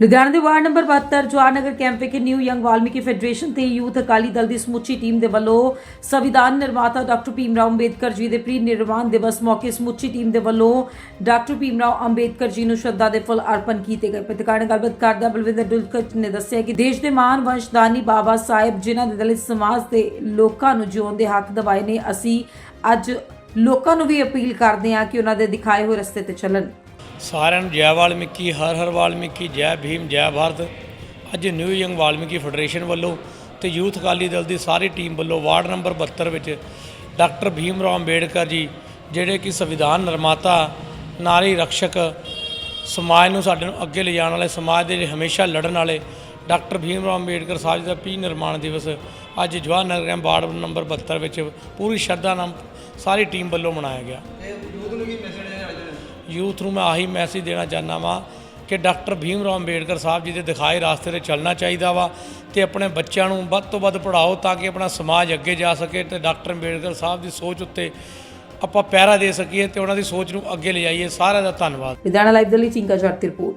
ਲੁਧਿਆਣਾ ਦੇ ward number 72 Jawahar Nagar camp ਵਿਖੇ new young Valmiki federation ਤੇ ਯੂਥ ਅਕਾਲੀ ਦਲ ਦੀ ਸਮੁੱਚੀ ਟੀਮ ਦੇ ਵੱਲੋਂ ਸੰਵਿਧਾਨ ਨਿਰਮਾਤਾ ਡਾਕਟਰ ਭੀਮ ਰਾਓ ਅੰਬੇਦਕਰ ਜੀ ਦੇ ਪ੍ਰੀ ਨਿਰਵਾਣ ਦਿਵਸ ਮੌਕੇ ਸਮੁੱਚੀ ਟੀਮ ਦੇ ਵੱਲੋਂ ਡਾਕਟਰ ਭੀਮ ਰਾਓ ਅੰਬੇਦਕਰ ਜੀ ਨੂੰ ਸ਼ਰਧਾ ਦੇ ਫੁੱਲ ਅਰਪਣ ਕੀਤੇ ਗਏ। ਪੱਤਰਕਾਰ ਨਾਲ ਗੱਲਬਾਤ ਕਰਦਿਆਂ ਬਲਵਿੰਦਰ ਡੁਲਕਰ ਨੇ ਦੱਸਿਆ ਕਿ ਦੇਸ਼ ਦੇ ਮਹਾਨ ਵੰਸ਼ਦਾਨੀ ਬਾਬਾ ਸਾਹਿਬ, ਜਿਨ੍ਹਾਂ ਨੇ ਦਲਿਤ ਸਮਾਜ ਦੇ ਲੋਕਾਂ ਨੂੰ ਜਿਉਣ ਦੇ ਹੱਕ ਦਿਵਾਏ ਨੇ, ਅਸੀਂ ਅੱਜ ਲੋਕਾਂ ਨੂੰ ਵੀ ਅਪੀਲ ਕਰਦੇ ਹਾਂ ਕਿ ਉਹਨਾਂ ਦੇ ਦਿਖਾਏ ਹੋਏ ਰਸਤੇ ਤੇ ਚੱਲਣ। ਸਾਰਿਆਂ ਨੂੰ ਜੈ ਵਾਲਮੀਕੀ, ਹਰ ਹਰ ਵਾਲਮੀਕੀ, ਜੈ ਭੀਮ, ਜੈ ਭਾਰਤ। ਅੱਜ ਨਿਊ ਯੰਗ ਵਾਲਮੀਕੀ ਫੈਡਰੇਸ਼ਨ ਵੱਲੋਂ ਤੇ ਯੂਥ ਅਕਾਲੀ ਦਲ ਦੀ ਸਾਰੀ ਟੀਮ ਵੱਲੋਂ ਵਾਰਡ ਨੰਬਰ 72 ਵਿੱਚ ਡਾਕਟਰ ਭੀਮ ਰਾਓ ਅੰਬੇਡਕਰ ਜੀ, ਜਿਹੜੇ ਕਿ ਸੰਵਿਧਾਨ ਨਿਰਮਾਤਾ, ਨਾਰੀ ਰਕਸ਼ਕ ਸਮਾਜ ਨੂੰ ਸਾਡੇ ਨੂੰ ਅੱਗੇ ਲਿਜਾਣ ਵਾਲੇ, ਸਮਾਜ ਦੇ ਲਈ ਹਮੇਸ਼ਾ ਲੜਨ ਵਾਲੇ ਡਾਕਟਰ ਭੀਮ ਰਾਓ ਅੰਬੇਡਕਰ ਸਾਹਿਬ ਜੀ ਦਾ ਪੀ ਨਿਰਮਾਣ ਦਿਵਸ ਅੱਜ ਜਵਾਹਰ ਨਗਰ ਵਾਰਡ ਨੰਬਰ 72 ਵਿੱਚ ਪੂਰੀ ਸ਼ਰਧਾ ਨਾਲ ਸਾਰੀ ਟੀਮ ਵੱਲੋਂ ਮਨਾਇਆ ਗਿਆ। ਯੂਥ ਨੂੰ ਮੈਂ ਆਹੀ ਮੈਸੇਜ ਦੇਣਾ ਚਾਹੁੰਦਾ ਵਾਂ ਕਿ ਡਾਕਟਰ ਭੀਮ ਰਾਓ ਅੰਬੇਡਕਰ ਸਾਹਿਬ ਜੀ ਦੇ ਦਿਖਾਏ ਰਾਸਤੇ ਤੇ ਚੱਲਣਾ ਚਾਹੀਦਾ ਵਾ ਤੇ ਆਪਣੇ ਬੱਚਿਆਂ ਨੂੰ ਵੱਧ ਤੋਂ ਵੱਧ ਪੜ੍ਹਾਓ ਤਾਂ ਕਿ ਆਪਣਾ ਸਮਾਜ ਅੱਗੇ ਜਾ ਸਕੇ ਤੇ ਡਾਕਟਰ ਅੰਬੇਡਕਰ ਸਾਹਿਬ ਦੀ ਸੋਚ ਉੱਤੇ ਆਪਾਂ ਪਹਿਰਾ ਦੇ ਸਕੀਏ ਤੇ ਉਹਨਾਂ ਦੀ ਸੋਚ ਨੂੰ ਅੱਗੇ ਲਿਜਾਈਏ। ਸਾਰਿਆਂ ਦਾ ਧੰਨਵਾਦ। ਲੁਧਿਆਣਾ ਲਾਈਵ ਦੇ ਲਈ ਚਿੰਕਾ ਜੱਟ ਦੀ ਰਿਪੋਰਟ।